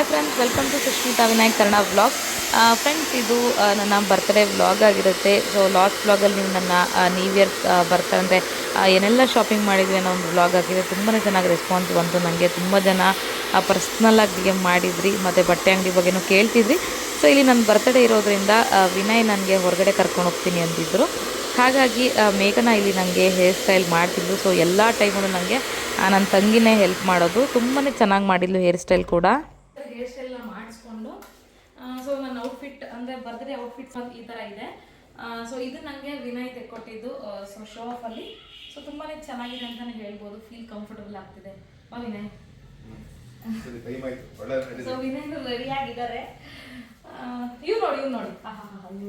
Hi friends welcome to Sushmita Vinayak Kannada vlog friends ಇದು ನನ್ನ birthday vlog ಆಗಿರುತ್ತೆ. So last ವ್ಲಾಗಲ್ಲಿ ನೀವು ನನ್ನ ನ್ಯೂ ಇಯರ್ ಬರ್ತಾ ಅಂದರೆ ಏನೆಲ್ಲ ಶಾಪಿಂಗ್ ಮಾಡಿದ್ವಿ ಅನ್ನೋ ಒಂದು ವ್ಲಾಗ್ ಆಗಿದೆ. ತುಂಬಾ ಚೆನ್ನಾಗಿ ರೆಸ್ಪಾನ್ಸ್ ಬಂತು ನನಗೆ ತುಂಬ ಜನ ಪರ್ಸ್ನಲ್ಲಾಗಿ ಡಿ ಎಂ ಮಾಡಿದ್ರಿ. ಮತ್ತು ಬಟ್ಟೆ ಅಂಗಡಿ ಬಗ್ಗೆನೂ ಕೇಳ್ತಿದ್ರಿ. ಸೊ ಇಲ್ಲಿ ನನ್ನ ಬರ್ತ್ಡೇ ಇರೋದ್ರಿಂದ ವಿನಯ್ ನನಗೆ ಹೊರಗಡೆ ಕರ್ಕೊಂಡು ಹೋಗ್ತೀನಿ ಅಂದಿದ್ದರು ಹಾಗಾಗಿ ಮೇಘನ ಇಲ್ಲಿ ನನಗೆ ಹೇರ್ ಸ್ಟೈಲ್ ಮಾಡ್ತಿದ್ಲು. ಸೊ ಎಲ್ಲ ಟೈಮಲ್ಲೂ ನನಗೆ ನನ್ನ ತಂಗಿನೇ ಹೆಲ್ಪ್ ಮಾಡೋದು. ತುಂಬಾ ಚೆನ್ನಾಗಿ ಮಾಡಿದ್ಲು ಹೇರ್ ಸ್ಟೈಲ್ ಕೂಡ. ಹೇರ್ ಸ್ಟೈಲ್ನ ಮಾಡಿಸ್ಕೊಂಡು ಸೊ ನನ್ನ ಔಟ್ಫಿಟ್ ಅಂದರೆ ಬರ್ತ್ಡೇ ಔಟ್ಫಿಟ್ ಈ ಥರ ಇದೆ. ಸೊ ಇದು ನನಗೆ ವಿನಯ್ ತೆಕ್ಕೊಟ್ಟಿದ್ದು ಸೊ ಶೋ ಆಫಲ್ಲಿ ಸೊ ತುಂಬಾ ಚೆನ್ನಾಗಿದೆ ಅಂತಲೇ ಹೇಳ್ಬೋದು ಫೀಲ್ ಕಂಫರ್ಟಬಲ್ ಆಗ್ತಿದೆ. ಬಾ ವಿನಯ್. ಸರಿ ಟೈಮ್ ಆಯ್ತು. ಒಳ್ಳೆ ready ಸೊ ವಿನಯ್ ರೆಡಿ ಆಗಿದ್ದಾರೆ. ಇವ್ ನೋಡಿ ಇವ್ ನೋಡಿ.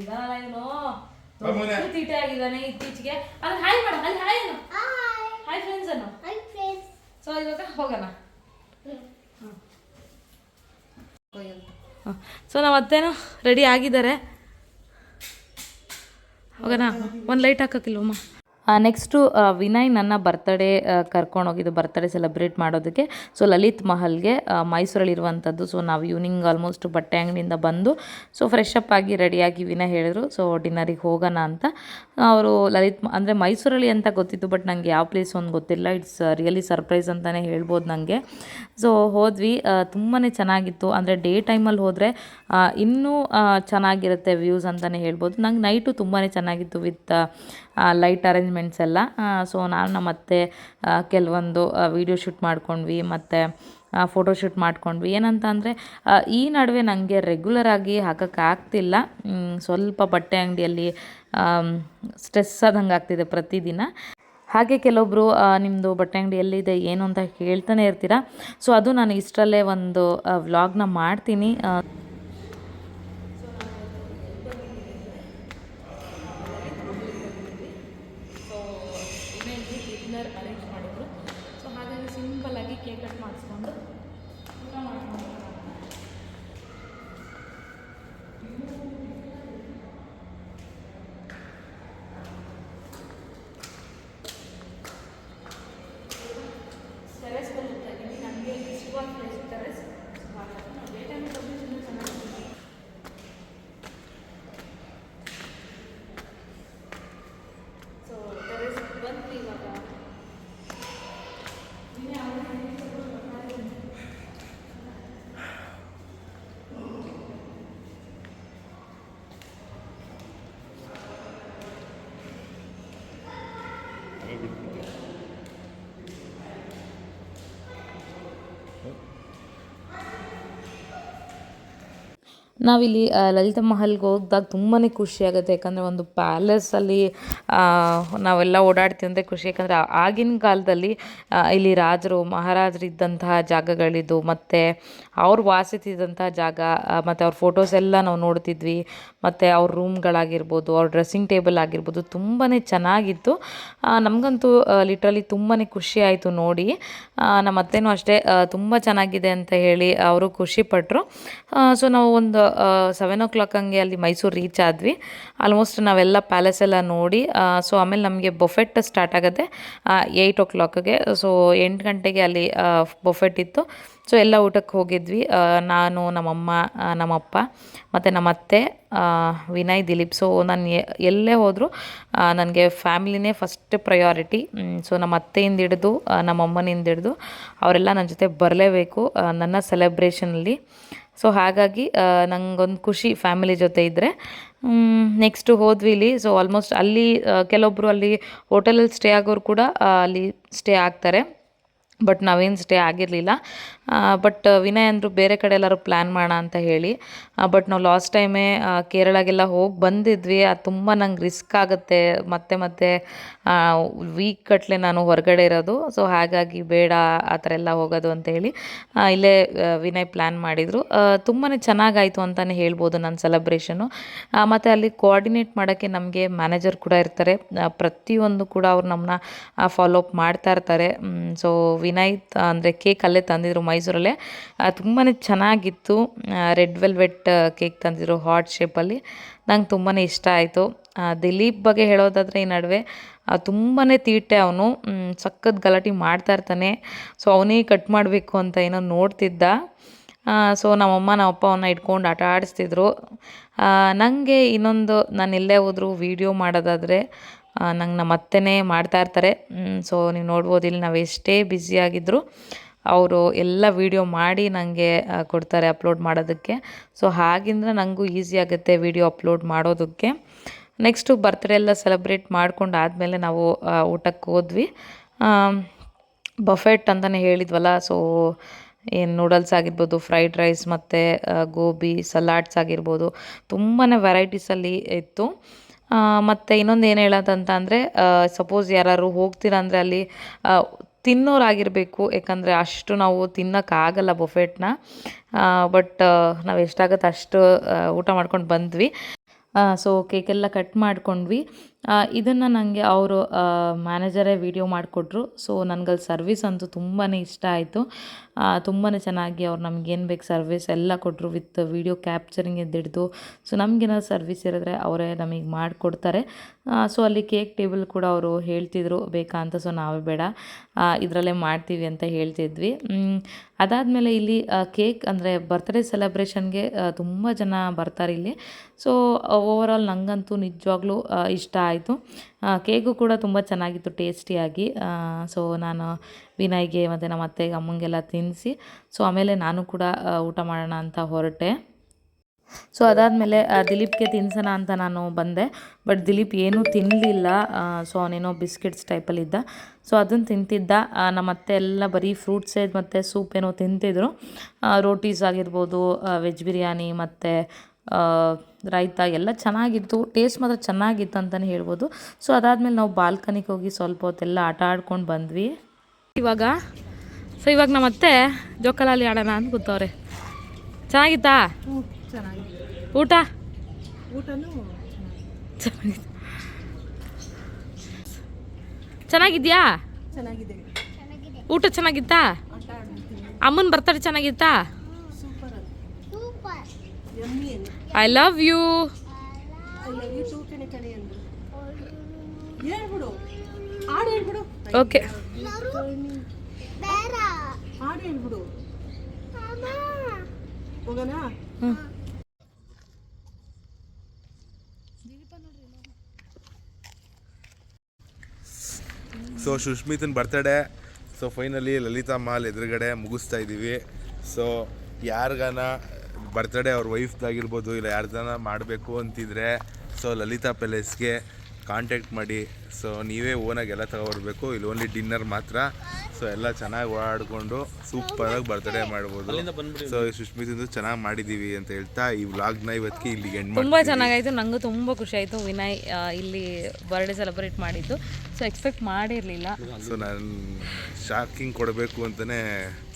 ಇದಾನಲ್ಲ ಇವನು. ತೀಟೆ ಆಗಿದ್ದಾನೆ ಇತ್ತೀಚೆಗೆ. ಅಲ್ಲಿ ಹಾಯ್ ಮಾಡ ಅಲ್ಲಿ ಹಾಯ್ ಹಾಯ್ ಫ್ರೆಂಡ್ಸ್ ಅನ್ನು. ಸೊ ಇವಾಗ ಹೋಗೋಣ. ಸೊ ನಾವು ಅತ್ತೇನೋ ರೆಡಿ ಆಗಿದ್ದಾರೆ. ಹೋಗೋಣ. ಒಂದು ಲೈಟ್ ಹಾಕೋಕ್ಕಿಲ್ವಮ್ಮ? ನೆಕ್ಸ್ಟು ವಿನಯ್ ನನ್ನ ಬರ್ತಡೇ ಕರ್ಕೊಂಡೋಗಿದ್ದು ಬರ್ತಡೇ ಸೆಲೆಬ್ರೇಟ್ ಮಾಡೋದಕ್ಕೆ. ಸೊ ಲಲಿತ್ ಮಹಲ್ಗೆ ಮೈಸೂರಲ್ಲಿರುವಂಥದ್ದು ಸೊ ನಾವು ಈವ್ನಿಂಗ್ ಆಲ್ಮೋಸ್ಟ್ ಬಟ್ಟೆ ಅಂಗಡಿಯಿಂದ ಬಂದು ಸೊ ಫ್ರೆಶ್ ಅಪ್ ಆಗಿ ರೆಡಿಯಾಗಿ ವಿನಯ್ ಹೇಳಿದರು. ಸೊ ಡಿನ್ನರಿಗೆ ಹೋಗೋಣ ಅಂತ. ಅವರು ಲಲಿತ್ ಅಂದರೆ ಮೈಸೂರಲ್ಲಿ ಅಂತ ಗೊತ್ತಿತ್ತು ಬಟ್ ನನಗೆ ಯಾವ ಪ್ಲೇಸ್ ಒಂದು ಗೊತ್ತಿಲ್ಲ. ಇಟ್ಸ್ ರಿಯಲಿ ಸರ್ಪ್ರೈಸ್ ಅಂತಲೇ ಹೇಳ್ಬೋದು ನನಗೆ ಸೊ ಹೋದ್ವಿ. ತುಂಬಾ ಚೆನ್ನಾಗಿತ್ತು. ಅಂದರೆ ಡೇ ಟೈಮಲ್ಲಿ ಹೋದರೆ ಇನ್ನೂ ಚೆನ್ನಾಗಿರುತ್ತೆ ವ್ಯೂಸ್ ಅಂತಲೇ ಹೇಳ್ಬೋದು. ನಂಗೆ ನೈಟು ತುಂಬಾ ಚೆನ್ನಾಗಿತ್ತು ವಿತ್ ಲೈಟ್ ಅರೇಂಜ್ಮೆಂಟ್ಸ್ ಎಲ್ಲ. ಸೊ ನಾನು ನಮ್ಮ ಅತ್ತೆ ಕೆಲವೊಂದು ವೀಡಿಯೋ ಶೂಟ್ ಮಾಡ್ಕೊಂಡ್ವಿ, ಮತ್ತು ಫೋಟೋ ಶೂಟ್ ಮಾಡ್ಕೊಂಡ್ವಿ. ಏನಂತ ಅಂದರೆ ಈ ನಡುವೆ ನನಗೆ ರೆಗ್ಯುಲರ್ ಆಗಿ ಹಾಕೋಕ್ಕಾಗ್ತಿಲ್ಲ ಸ್ವಲ್ಪ ಬಟ್ಟೆ ಅಂಗಡಿಯಲ್ಲಿ ಸ್ಟ್ರೆಸ್ ಆದಂಗೆ ಆಗ್ತಿದೆ ಪ್ರತಿದಿನ. ಹಾಗೆ ಕೆಲವೊಬ್ಬರು ನಿಮ್ಮದು ಬಟ್ಟೆ ಅಂಗಡಿ ಎಲ್ಲಿದೆ ಏನು ಅಂತ ಹೇಳ್ತಾನೆ ಇರ್ತೀರಾ? ಸೊ ಅದು ನಾನು ಇಷ್ಟರಲ್ಲೇ ಒಂದು ವ್ಲಾಗ್ನ ಮಾಡ್ತೀನಿ ಆ, ಸೊ ಇವೆಂಟ್ಗೆ ಡಿನ್ನರ್ ಅರೇಂಜ್ ಮಾಡಿದ್ರು ಸೊ ಹಾಗಾಗಿ ಸಿಂಪಲ್ಲಾಗಿ ಕೇಕ್ ಕಟ್ ಮಾಡಿಸ್ಕೊಂಡು ಊಟ ಮಾಡ್ಕೊಂಡು ಟೆರೆಸ್ ಹೋಗ್ತಾ ಇದ್ದೀನಿ ನನಗೆ ಇಷ್ಟವಾದ ಪ್ಲೇಸ್ ಟೆರೆಸ್ ಡೇ ಟೈಮಲ್ಲಿ ಹೋಗಿ ತುಂಬ ಚೆನ್ನಾಗಿರುತ್ತೆ ಸೊ ಟೆರೆಸ್ ಬಂತು ಇವಾಗ ನೀನೇ ಆವಾಗ ನಾವಿಲ್ಲಿ ಲಲಿತ ಮಹಲ್ಗೆ ಹೋದಾಗ ತುಂಬಾ ಖುಷಿ ಆಗುತ್ತೆ. ಯಾಕಂದರೆ ಒಂದು ಪ್ಯಾಲೇಸಲ್ಲಿ ನಾವೆಲ್ಲ ಓಡಾಡ್ತೀವಿ ಅಂದರೆ ಖುಷಿ. ಯಾಕಂದರೆ ಆಗಿನ ಕಾಲದಲ್ಲಿ ಇಲ್ಲಿ ರಾಜರು, ಮಹಾರಾಜರು ಇದ್ದಂತಹ ಜಾಗಗಳಿದು ಮತ್ತು ಅವ್ರು ವಾಸಿಸಿದಂತಹ ಜಾಗ ಮತ್ತು ಅವ್ರ ಫೋಟೋಸ್ ಎಲ್ಲ ನಾವು ನೋಡ್ತಿದ್ವಿ. ಮತ್ತು ಅವ್ರ ರೂಮ್ಗಳಾಗಿರ್ಬೋದು ಅವ್ರ ಡ್ರೆಸ್ಸಿಂಗ್ ಟೇಬಲ್ ಆಗಿರ್ಬೋದು ತುಂಬಾ ಚೆನ್ನಾಗಿತ್ತು. ನಮಗಂತೂ ಲಿಟ್ರಲಿ ತುಂಬಾ ಖುಷಿ ಆಯಿತು ನೋಡಿ. ನಮ್ಮ ಅತ್ತೆನೂ ಅಷ್ಟೇ ತುಂಬ ಚೆನ್ನಾಗಿದೆ ಅಂತ ಹೇಳಿ ಅವರು ಖುಷಿಪಟ್ಟರು ಸೊ ನಾವು ಒಂದು ಸೆವೆನ್ ಓ ಕ್ಲಾಕ್ ಹಂಗೆ ಅಲ್ಲಿ ಮೈಸೂರು ರೀಚ್ ಆದ್ವಿ. ಆಲ್ಮೋಸ್ಟ್ ನಾವೆಲ್ಲ ಪ್ಯಾಲೇಸ್ ಎಲ್ಲ ನೋಡಿ ಸೊ ಆಮೇಲೆ ನಮಗೆ ಬೊಫೆಟ್ ಸ್ಟಾರ್ಟ್ ಆಗುತ್ತೆ ಏಯ್ಟ್ ಓ ಕ್ಲಾಕ್ಗೆ ಸೊ ಎಂಟು ಗಂಟೆಗೆ ಅಲ್ಲಿ ಬೊಫೆಟ್ ಇತ್ತು. ಸೊ ಎಲ್ಲ ಊಟಕ್ಕೆ ಹೋಗಿದ್ವಿ. ನಾನು, ನಮ್ಮಮ್ಮ ನಮ್ಮಪ್ಪ, ಮತ್ತು ನಮ್ಮ ಅತ್ತೆ ವಿನಯ್, ದಿಲೀಪ್. ಸೊ ನಾನು ಎಲ್ಲೇ ಹೋದರೂ ನನಗೆ ಫ್ಯಾಮಿಲಿನೇ ಫಸ್ಟ್ ಪ್ರಯಾರಿಟಿ ಸೊ ನಮ್ಮ ಅತ್ತೆಯಿಂದ ಹಿಡಿದು ನಮ್ಮಮ್ಮನಿಂದ ಹಿಡಿದು, ಅವರೆಲ್ಲ ನನ್ನ ಜೊತೆ ಬರಲೇಬೇಕು ನನ್ನ ಸೆಲೆಬ್ರೇಷನಲ್ಲಿ ಸೊ ಹಾಗಾಗಿ ನಂಗೊಂದು ಖುಷಿ ಫ್ಯಾಮಿಲಿ ಜೊತೆ ಇದ್ದರೆ ನೆಕ್ಸ್ಟು ಹೋದ್ವಿ ಇಲ್ಲಿ. ಸೊ ಆಲ್ಮೋಸ್ಟ್ ಅಲ್ಲಿ ಕೆಲವೊಬ್ಬರು ಅಲ್ಲಿ ಹೋಟೆಲಲ್ಲಿ ಸ್ಟೇ ಆಗೋರು ಕೂಡ ಅಲ್ಲಿ ಸ್ಟೇ ಆಗ್ತಾರೆ. ಬಟ್ ನಾವೇನು ಸ್ಟೇ ಆಗಿರಲಿಲ್ಲ. ಬಟ್ ವಿನಯ್ ಅಂದರು ಬೇರೆ ಕಡೆ ಎಲ್ಲರೂ ಪ್ಲ್ಯಾನ್ ಮಾಡೋಣ ಅಂತ ಹೇಳಿ. ಬಟ್ ನಾವು ಲಾಸ್ಟ್ ಟೈಮೇ ಕೇರಳಗೆಲ್ಲ ಹೋಗಿ ಬಂದಿದ್ವಿ. ಅದು ತುಂಬ ನಂಗೆ ರಿಸ್ಕ್ ಆಗುತ್ತೆ. ಮತ್ತೆ ಮತ್ತೆ ವೀಕ್ ಕಟ್ಲೆ ನಾನು ಹೊರಗಡೆ ಇರೋದು. ಸೊ ಹಾಗಾಗಿ ಬೇಡ, ಆ ಥರ ಎಲ್ಲ ಹೋಗೋದು ಅಂತ ಹೇಳಿ ಇಲ್ಲೇ ವಿನಯ್ ಪ್ಲ್ಯಾನ್ ಮಾಡಿದರು. ತುಂಬಾ ಚೆನ್ನಾಗಾಯಿತು ಅಂತಲೇ ಹೇಳ್ಬೋದು ನನ್ನ ಸೆಲೆಬ್ರೇಷನು ಮತ್ತು ಅಲ್ಲಿ ಕೋಆರ್ಡಿನೇಟ್ ಮಾಡೋಕ್ಕೆ ನಮಗೆ ಮ್ಯಾನೇಜರ್ ಕೂಡ ಇರ್ತಾರೆ. ಪ್ರತಿಯೊಂದು ಕೂಡ ಅವ್ರು ನಮ್ಮನ್ನ ಫಾಲೋ ಅಪ್ ಮಾಡ್ತಾ ಇರ್ತಾರೆ. ಸೊ ವಿನಯ್ ಅಂದರೆ ಕೇಕ್ ಅಲ್ಲೇ ತಂದಿದ್ರು ಮೈಸೂರಲ್ಲೇ. ತುಂಬಾ ಚೆನ್ನಾಗಿತ್ತು. ರೆಡ್ ವೆಲ್ವೆಟ್ ಕೇಕ್ ತಂದಿದ್ರು ಹಾಟ್ ಶೇಪಲ್ಲಿ. ನಂಗೆ ತುಂಬಾ ಇಷ್ಟ ಆಯಿತು. ದಿಲೀಪ್ ಬಗ್ಗೆ ಹೇಳೋದಾದರೆ ಈ ನಡುವೆ ತುಂಬಾ ತೀಟೆ ಅವನು. ಸಖತ್ ಗಲಾಟೆ ಮಾಡ್ತಾ ಇರ್ತಾನೆ. ಸೊ, ಅವನೇ ಕಟ್ ಮಾಡಬೇಕು ಅಂತ ಏನೋ ನೋಡ್ತಿದ್ದ. ಸೊ, ನಮ್ಮಮ್ಮ, ನಮ್ಮಪ್ಪ ಅವನ್ನ ಇಟ್ಕೊಂಡು ಆಟ ಆಡಿಸ್ತಿದ್ರು. ನನಗೆ ಇನ್ನೊಂದು, ನಾನು ಇಲ್ಲೇ ಹೋದರೂ, ವೀಡಿಯೋ ಮಾಡೋದಾದರೆ ನಂಗೆ ನಮ್ಮ ಅತ್ತೆನೇ ಮಾಡ್ತಾ ಇರ್ತಾರೆ. ಸೊ ನೀವು ನೋಡ್ಬೋದು, ಇಲ್ಲಿ ನಾವು ಎಷ್ಟೇ ಬ್ಯುಸಿಯಾಗಿದ್ದರೂ ಅವರು ಎಲ್ಲ ವೀಡಿಯೋ ಮಾಡಿ ನನಗೆ ಕೊಡ್ತಾರೆ ಅಪ್ಲೋಡ್ ಮಾಡೋದಕ್ಕೆ. ಸೊ ಹಾಗಿಂದ್ರೆ ನನಗೂ ಈಸಿ ಆಗುತ್ತೆ ವೀಡಿಯೋ ಅಪ್ಲೋಡ್ ಮಾಡೋದಕ್ಕೆ. ನೆಕ್ಸ್ಟು ಬರ್ತ್ಡೇ ಎಲ್ಲ ಸೆಲೆಬ್ರೇಟ್ ಮಾಡ್ಕೊಂಡು ಆದಮೇಲೆ ನಾವು ಊಟಕ್ಕೆ ಹೋದ್ವಿ. ಬಫೆಟ್ ಅಂತಲೇ ಹೇಳಿದ್ವಲ್ಲ ಸೊ ಏನು ನೂಡಲ್ಸ್ ಆಗಿರ್ಬೋದು ಫ್ರೈಡ್ ರೈಸ್ ಮತ್ತು ಗೋಬಿ ಸಲಾಡ್ಸ್ ಆಗಿರ್ಬೋದು ತುಂಬಾ ವೆರೈಟೀಸಲ್ಲಿ ಇತ್ತು. ಮತ್ತು ಇನ್ನೊಂದು ಏನು ಹೇಳೋದಂತ ಅಂದರೆ ಸಪೋಸ್ ಯಾರು ಹೋಗ್ತೀರಾ ಅಂದರೆ ಅಲ್ಲಿ ತಿನ್ನೋರಾಗಿರಬೇಕು, ಯಾಕಂದರೆ ಅಷ್ಟು ನಾವು ತಿನ್ನೋಕ್ಕಾಗಲ್ಲ ಬೊಫೆಟ್ನ. ಬಟ್ ನಾವು ಎಷ್ಟಾಗುತ್ತೆ ಅಷ್ಟು ಊಟ ಮಾಡ್ಕೊಂಡು ಬಂದ್ವಿ. ಸೊ ಕೇಕೆಲ್ಲ ಕಟ್ ಮಾಡ್ಕೊಂಡ್ವಿ. ಇದನ್ನು ನನಗೆ ಅವರು ಮ್ಯಾನೇಜರೇ ವಿಡಿಯೋ ಮಾಡಿಕೊಟ್ರು. ಸೊ ನನಗಲ್ಲಿ ಸರ್ವಿಸ್ ಅಂತೂ ತುಂಬಾ ಇಷ್ಟ ಆಯಿತು. ತುಂಬಾ ಚೆನ್ನಾಗಿ ಅವ್ರು ನಮಗೇನು ಬೇಕು ಸರ್ವಿಸ್ ಎಲ್ಲ ಕೊಟ್ಟರು ವಿತ್ ವಿಡಿಯೋ ಕ್ಯಾಪ್ಚರಿಂಗ್ ಹಿಡಿದು ಸೊ ನಮಗೇನಾದ್ರು ಸರ್ವಿಸ್ ಇರಿದ್ರೆ ಅವರೇ ನಮಗೆ ಮಾಡಿಕೊಡ್ತಾರೆ. ಸೊ ಅಲ್ಲಿ ಕೇಕ್ ಟೇಬಲ್ ಕೂಡ ಅವರು ಹೇಳ್ತಿದ್ರು, ಬೇಕಾ ಅಂತ. ಸೊ ನಾವೇ ಬೇಡ. ಇದರಲ್ಲೇ ಮಾಡ್ತೀವಿ ಅಂತ ಹೇಳ್ತಿದ್ವಿ. ಅದಾದಮೇಲೆ ಇಲ್ಲಿ ಕೇಕ್ ಅಂದರೆ ಬರ್ತ್ಡೇ ಸೆಲೆಬ್ರೇಷನ್ಗೆ ತುಂಬ ಜನ ಬರ್ತಾರೆ ಇಲ್ಲಿ. ಸೊ ಓವರಾಲ್ ನನಗಂತೂ ನಿಜವಾಗ್ಲೂ ಇಷ್ಟ ಆಯಿತು. ಕೇಕು ಕೂಡ ತುಂಬ ಚೆನ್ನಾಗಿತ್ತು, ಟೇಸ್ಟಿಯಾಗಿ. ಸೊ ನಾನು ವಿನಯ್ಗೆ ಮತ್ತು ನಮ್ಮ ಅತ್ತೆಗೆ, ಅಮ್ಮಂಗೆಲ್ಲ ತಿನ್ನಿಸಿ ಸೊ ಆಮೇಲೆ ನಾನು ಕೂಡ ಊಟ ಮಾಡೋಣ ಅಂತ ಹೊರಟೆ. ಸೊ ಅದಾದಮೇಲೆ ದಿಲೀಪ್ಗೆ ತಿನ್ಸೋಣ ಅಂತ ನಾನು ಬಂದೆ. ಬಟ್ ದಿಲೀಪ್ ಏನೂ ತಿನ್ನಲಿಲ್ಲ ಸೊ ಅವನೇನೋ ಬಿಸ್ಕೆಟ್ಸ್ ಟೈಪಲ್ಲಿದ್ದ ಸೊ ಅದನ್ನು ತಿಂತಿದ್ದ. ನಮ್ಮ ಅತ್ತೆ ಎಲ್ಲ ಬರೀ ಫ್ರೂಟ್ಸೇ ಮತ್ತು ಸೂಪ್ ಏನೋ ತಿಂತಿದ್ರು. ರೋಟೀಸ್ ಆಗಿರ್ಬೋದು ವೆಜ್ ಬಿರಿಯಾನಿ ಮತ್ತು ರಾಯ್ತ ಎಲ್ಲ ಚೆನ್ನಾಗಿತ್ತು ಟೇಸ್ಟ್ ಮಾತ್ರ ಚೆನ್ನಾಗಿತ್ತು ಅಂತಲೇ ಹೇಳ್ಬೋದು. ಸೊ ಅದಾದಮೇಲೆ ನಾವು ಬಾಲ್ಕನಿಗೆ ಹೋಗಿ ಸ್ವಲ್ಪ ಹೊತ್ತೆಲ್ಲ ಆಟ ಆಡ್ಕೊಂಡು ಬಂದ್ವಿ. ಇವಾಗ ಸೊ ಇವಾಗ ನಮ್ಮ ಅತ್ತೆ ಜೋಕಲಾಲಿ ಆಡೋಣ ಅಂತ ಗೊತ್ತವ್ರೆ ಚೆನ್ನಾಗಿತ್ತಾ? ಊಟ? ಚೆನ್ನಾಗಿದ್ಯಾ? ಊಟ ಚೆನ್ನಾಗಿತ್ತಾ? ಅಮ್ಮನ ಬರ್ತಾರೆ ಚೆನ್ನಾಗಿತ್ತಾ? I love you okay so ಸುಷ್ಮಿತನ birthday so finally Lalitha Mahal ಎದುರುಗಡೆ ಮುಗಿಸ್ತಾ ಇದ್ದೀವಿ ಸೊ ಯಾರಿಗಾನ ಬರ್ತಡೇ ಅವ್ರ ವೈಫ್ದಾಗಿರ್ಬೋದು ಇಲ್ಲ ಯಾರ್ದಾನ ಮಾಡಬೇಕು ಅಂತಿದ್ರೆ ಸೊ ಲಲಿತಾ ಪ್ಯಾಲೇಸ್ಗೆ ಕಾಂಟ್ಯಾಕ್ಟ್ ಮಾಡಿ. ಸೊ ನೀವೇ ಓನಾಗಿ ಎಲ್ಲ ತಗೊಬರ್ಬೇಕು. ಇಲ್ಲಿ ಓನ್ಲಿ ಡಿನ್ನರ್ ಮಾತ್ರ. ಸೊ ಎಲ್ಲ ಚೆನ್ನಾಗಿ ಓಡಾಡಿಕೊಂಡು ಸೂಪರಾಗಿ ಬರ್ತಡೇ ಮಾಡ್ಬೋದು. ಸೊ ಸುಷ್ಮಿತಂದು ಚೆನ್ನಾಗಿ ಮಾಡಿದ್ದೀವಿ ಅಂತ ಹೇಳ್ತಾ ಈ ವ್ಲಾಗ್ನ ಇವತ್ತಿಗೆ ಇಲ್ಲಿ ಎಂಡ್ ತುಂಬ ಚೆನ್ನಾಗಾಯಿತು. ನನಗೂ ತುಂಬ ಖುಷಿ ಆಯಿತು. ವಿನಯ್ ಇಲ್ಲಿ ಬರ್ಡೇ ಸೆಲೆಬ್ರೇಟ್ ಮಾಡಿದ್ದು. ಸೊ ಎಕ್ಸ್ಪೆಕ್ಟ್ ಮಾಡಿರಲಿಲ್ಲ. ಸೊ ನಾನು ಶಾಕಿಂಗ್ ಕೊಡಬೇಕು ಅಂತಲೇ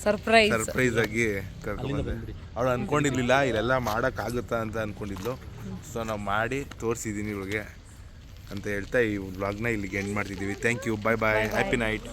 ಸರ್ಪ್ರೈಸ್ ಸರ್ಪ್ರೈಸ್ ಆಗಿ ಕರ್ಕೊಂಡ್ಬಂದೆ ಅವಳು ಅನ್ಕೊಂಡಿರ್ಲಿಲ್ಲ ಇಲ್ಲೆಲ್ಲ ಮಾಡೋಕ್ಕಾಗುತ್ತಾ ಅಂತ ಅನ್ಕೊಂಡಿದ್ಲು. ಸೊ ನಾವು ಮಾಡಿ ತೋರಿಸಿದ್ದೀನಿ ಇವಳಿಗೆ. ಅಂತ ಹೇಳ್ತಾ ಈ ವ್ಲಾಗ್ನ ಇಲ್ಲಿಗೆ ಎಂಡ್ ಮಾಡ್ತಿದ್ದೀವಿ. Thank you bye bye happy night